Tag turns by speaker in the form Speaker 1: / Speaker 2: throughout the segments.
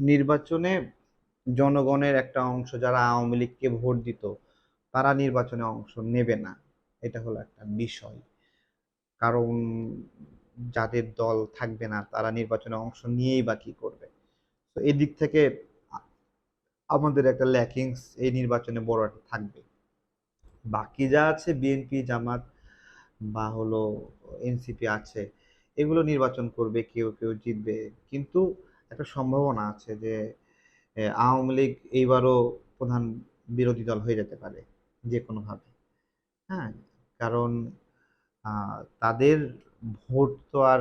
Speaker 1: নির্বাচনে জনগণের একটা অংশ যারা আওয়ামী লীগকে ভোট দিত, তারা নির্বাচনে অংশ নেবে না। এটা হলো একটা বিষয়। কারণ যাদের দল থাকবে না, তারা নির্বাচনে অংশ নিয়েই বা কি করবে? তো এদিক থেকে আমাদের একটা ল্যাকিংস এই নির্বাচনে বড় একটা থাকবে। বাকি যা আছে, বিএনপি, জামাত বা হলো এনসিপি আছে, এগুলো নির্বাচন করবে, কেউ কেউ জিতবে। কিন্তু একটা সম্ভাবনা আছে যে আওয়ামী লীগ এইবারও প্রধান বিরোধী দল হয়ে যেতে পারে, যে কোনোভাবে। হ্যাঁ কারণ তাদের ভোট তো আর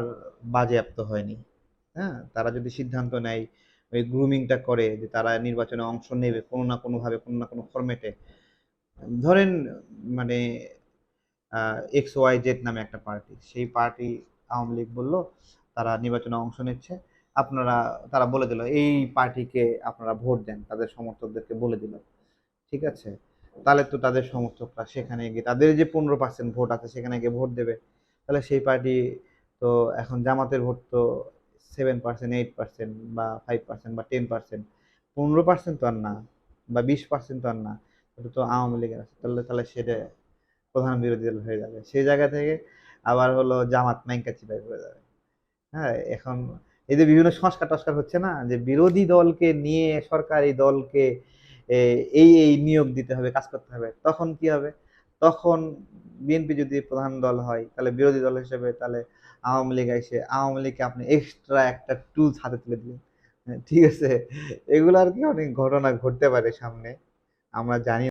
Speaker 1: বাজেয়াপ্ত হয়নি। হ্যাঁ তারা যদি সিদ্ধান্ত নেয়, ওই গ্রুমিংটা করে, যে তারা নির্বাচনে অংশ নেবে কোনো না কোনোভাবে, কোনো না কোনো ফরম্যাটে ধরেন মানে এক্স ওয়াই জেড নামে একটা পার্টি, সেই পার্টি আওয়ামী লীগ বলল, তারা নির্বাচনে অংশ নিচ্ছে আপনারা, তারা বলে দিল, এই পার্টিকে আপনারা ভোট দেন, তাদের সমর্থকদেরকে বলে দিল। ঠিক আছে? তাহলে তো তাদের সমর্থকরা সেখানে গিয়ে, তাদের যে পনেরো পার্সেন্ট ভোট আছে, সেখানে গিয়ে ভোট দেবে। তাহলে সেই পার্টি তো এখন জামাতের ভোট তো সেভেন পার্সেন্ট এইট পার্সেন্ট বা ফাইভ পার্সেন্ট বা টেন পার্সেন্ট পনেরো পার্সেন্ট তো আর না, বা বিশ পার্সেন্ট তো আর না এটা তো আওয়ামী লীগের আছে। তাহলে তাহলে সেটা প্রধান বিরোধী দল হয়ে যাবে। সেই জায়গা থেকে আবার হলো জামাত ম্যাঙ্কা চিপাই হয়ে যাবে। হ্যাঁ এখন এই যে বিভিন্ন সংস্কার টস্কার হচ্ছে না, যে বিরোধী দলকে নিয়ে, সরকারি দলকে এই এই নিয়োগ দিতে হবে, কাজ করতে হবে, তখন কি হবে? তখন বিএনপি যদি প্রধান দল হয়, তাহলে বিরোধী দল হিসেবে তাহলে আওয়ামী লীগ এসে, আওয়ামী লীগকে আপনি এক্সট্রা একটা টুলস হাতে তুলে দিলেন। ঠিক আছে? এগুলো আর কি অনেক ঘটনা ঘটতে পারে সামনে, আমরা জানি